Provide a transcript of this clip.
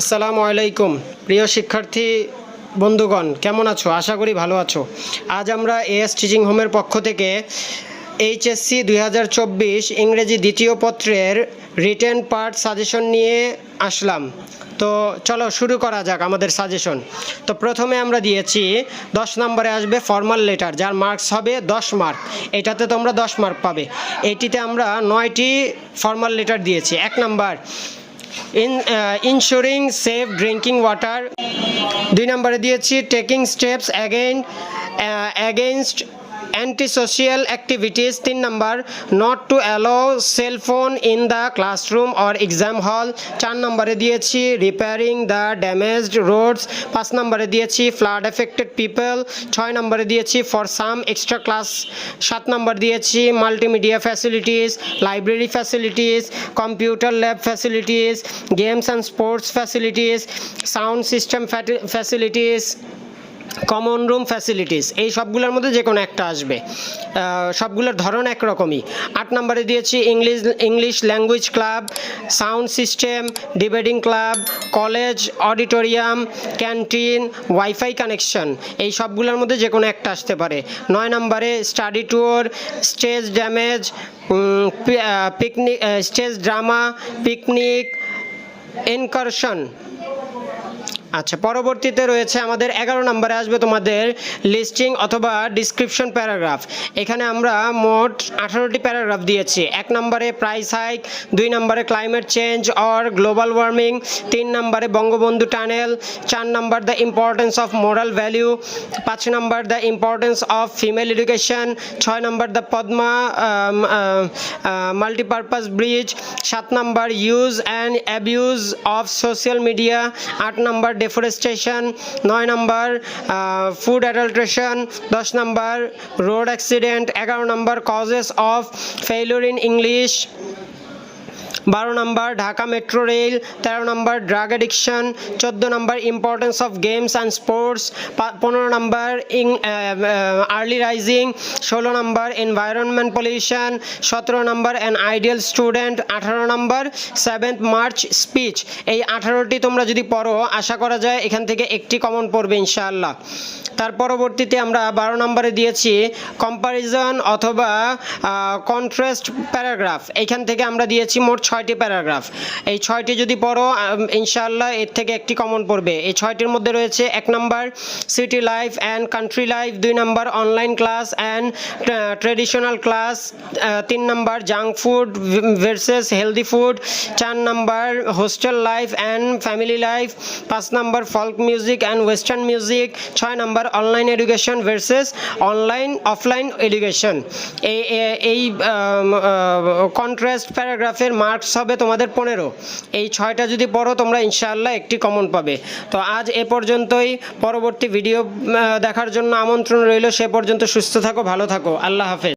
আসসালামু আলাইকুম। প্রিয় শিক্ষার্থী, বন্ধুগণ, কেমন আছো? আশা করি ভালো আছো। আজ আমরা এএস টিচিং হোমের পক্ষ থেকে এইচএসসি দুই হাজার চব্বিশ ইংরেজি দ্বিতীয় পত্রের রিটেন পার্ট সাজেশন নিয়ে আসলাম। তো চলো শুরু করা যাক আমাদের সাজেশন তো প্রথমে আমরা দিয়েছি, দশ নম্বরে আসবে ফর্মাল লেটার যার মার্কস হবে দশ মার্ক এটাতে তোমরা দশ মার্ক পাবে। এইটিতে আমরা নয়টি ফর্মাল লেটার দিয়েছি। এক number in ensuring safe drinking water দুই নম্বরে দিয়েছি taking steps again against antisocial activities তিন number not to allow cell phone in the classroom or exam hall চার নম্বরে দিয়েছি রিপেয়ারিং দ্য ড্যামেজড রোডস পাঁচ নম্বরে দিয়েছি ফ্লাড এফেক্টেড পিপল ছয় নম্বরে দিয়েছি ফর সাম এক্সট্রা ক্লাস সাত নম্বর দিয়েছি multimedia facilities library facilities computer lab facilities games and sports facilities sound system facilities common room facilities এই সবগুলোর মধ্যে যে কোনো একটা আসবে। সবগুলোর ধরন একরকমই। আট নম্বরে দিয়েছি English English language club sound system debating club college auditorium canteen wifi connection এই সবগুলোর মধ্যে যে কোনো একটা আসতে পারে। নয় নম্বরে study tour stage damage picnic stage drama picnic excursion আচ্ছা পরবর্তীতে রয়েছে আমাদের এগারো নম্বরে আসবে তোমাদের লিস্টিং অথবা ডিসক্রিপশন প্যারাগ্রাফ এখানে আমরা মোট আঠারোটি প্যারাগ্রাফ দিয়েছি। এক নম্বরে প্রাইস হাইক দুই নম্বরে climate change or global warming তিন নম্বরে বঙ্গবন্ধু টানেল চার নম্বর the importance of moral value পাঁচ নম্বর the importance of female education ছয় নম্বর দ্য পদ্মা মাল্টিপারপাস ব্রিজ সাত নম্বর use and abuse of social media আট নম্বর ডেফরেস্টেশন নয় নম্বর ফুড অ্যাডাল্ট্রেশন দশ নম্বর রোড অ্যাক্সিডেন্ট এগারো নম্বর causes of failure in English বারো নম্বর ঢাকা মেট্রো রেল, তেরো নম্বর ড্রাগ অ্যাডিকশন, চোদ্দ নম্বর importance of games and sports পনেরো নম্বর ইং আর্লি রাইজিং, ষোলো নম্বর এনভায়রনমেন্ট পলিউশন, সতেরো নম্বর অ্যান আইডিয়াল স্টুডেন্ট, আঠারো নম্বর সেভেন্থ মার্চ স্পিচ। এই আঠারোটি তোমরা যদি পড়ো, আশা করা যায় এখান থেকে একটি কমন পড়বে ইনশাআল্লাহ। তার পরবর্তীতে আমরা বারো নম্বরে দিয়েছি কম্পারিজন অথবা কন্ট্রাস্ট প্যারাগ্রাফ এখান থেকে আমরা দিয়েছি মোট ছয়টি প্যারাগ্রাফ। এই ছয়টি যদি পড়ো ইনশাআল্লাহ এর থেকে একটি কমন পড়বে। এই ছয়টির মধ্যে রয়েছে এক নম্বর city life and country life দুই নম্বর online class and traditional class তিন নম্বর junk food versus healthy food চার নম্বর hostel life and family life পাঁচ নম্বর folk music and western music ছয় নম্বর online education versus online offline education এই এই contrast প্যারাগ্রাফের marks হবে তোমাদের পনেরো। এই ছয়টা যদি পড়ো, তোমরা ইনশাআল্লাহ একটি কমন পাবে। তো আজ এ পর্যন্তই। পরবর্তী ভিডিও দেখার জন্য আমন্ত্রণ রইল। সে পর্যন্ত সুস্থ থাকো, ভালো থাকো। আল্লাহ হাফেজ।